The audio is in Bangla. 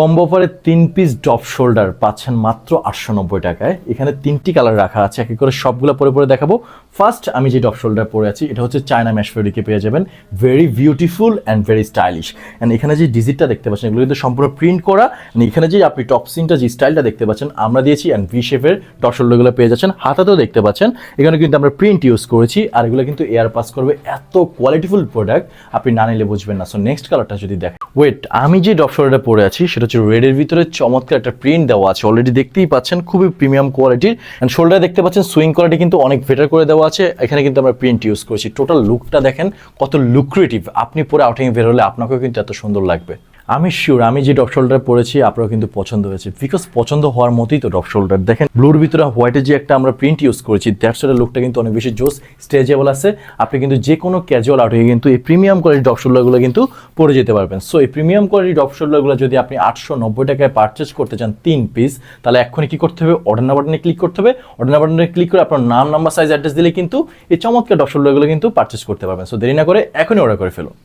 কম্বো অফারে তিন পিস ডপ শোল্ডার পাচ্ছেন মাত্র আটশো নব্বই টাকায়। এখানে তিনটি কালার রাখা আছে, এক করে সবগুলো পরে পরে দেখাবো। ফার্স্ট আমি যে ডপ শোল্ডার পরে আছি, এটা হচ্ছে চায়না ম্যাশ ফেব্রিকে পেয়ে যাবেন। Very beautiful and very stylish and এখানে যে ডিজিটটা দেখতে পাচ্ছেন, এগুলো কিন্তু সম্পূর্ণ প্রিন্ট করা। এখানে যে আপনি টপ সিনটা যে স্টাইলটা দেখতে পাচ্ছেন, আমরা দিয়েছি অ্যান্ড ভি শেপের ডপ শোল্ডারগুলো পেয়ে যাচ্ছেন। হাতাতেও দেখতে পাচ্ছেন। এখানে কিন্তু আমরা প্রিন্ট ইউজ করেছি, আর এগুলো কিন্তু এয়ার পাস করবে। এত কোয়ালিটিফুল প্রোডাক্ট আপনি না নিলে বুঝবেন না। সো নেক্সট কালারটা যদি দেখেন। ওয়েট আমি যে ডপ শোল্ডারটা পরে আছি, সেটা হচ্ছে রেডের ভিতরে চমৎকার একটা প্রিন্ট দেওয়া আছে। অলরেডি দেখতেই পাচ্ছেন, খুবই প্রিমিয়াম কোয়ালিটির অ্যান্ড শোল্ডার দেখতে পাচ্ছেন সুইং কোয়ালিটি কিন্তু অনেক বেটার করে দেওয়া আছে। এখানে কিন্তু আমরা প্রিন্ট ইউজ করেছি। টোটাল লুকটা দেখেন, কত লুক্রেটিভ আপনি পরে আউটিং বের হলে আপনাকেও কিন্তু এত সুন্দর লাগবে। আমি শিওর আমি যে ডপ শোল্ডার পরেছি, আপনারও কিন্তু পছন্দ হয়েছে। বিকজ পছন্দ হওয়ার মতোই তো ডপ শোল্ডার দেখেন ব্লুর ভিতরে হোয়াইটের যে একটা আমরা প্রিন্ট ইউজ করেছি দ্যাটস লুকটা কিন্তু অনেক বেশি জোস স্ট্রেচেবল আছে। আপনি কিন্তু যে কোনো ক্যাজুয়াল আউটে কিন্তু এই প্রিমিয়াম কোয়ালিটি ডপ শোল্ডারগুলো কিন্তু পরে যেতে পারবেন। সো এই প্রিমিয়াম কোয়ালিটি ডপ শোল্ডারগুলো যদি আপনি আটশো নব্বই টাকায় পারচেস করতে চান তিন পিস তাহলে এক্ষুনি কী করতে হবে? অর্ডার বাটনে ক্লিক করতে হবে। অর্ডার বাটনে ক্লিক করে আপনার নাম নাম্বার সাইজ অ্যাড্রেস দিলে কিন্তু এই চমৎকার ডপ শোল্ডারগুলো কিন্তু পারচেস করতে পারবেন। সো দেরি না করে এখনই অর্ডার করে ফেলুন।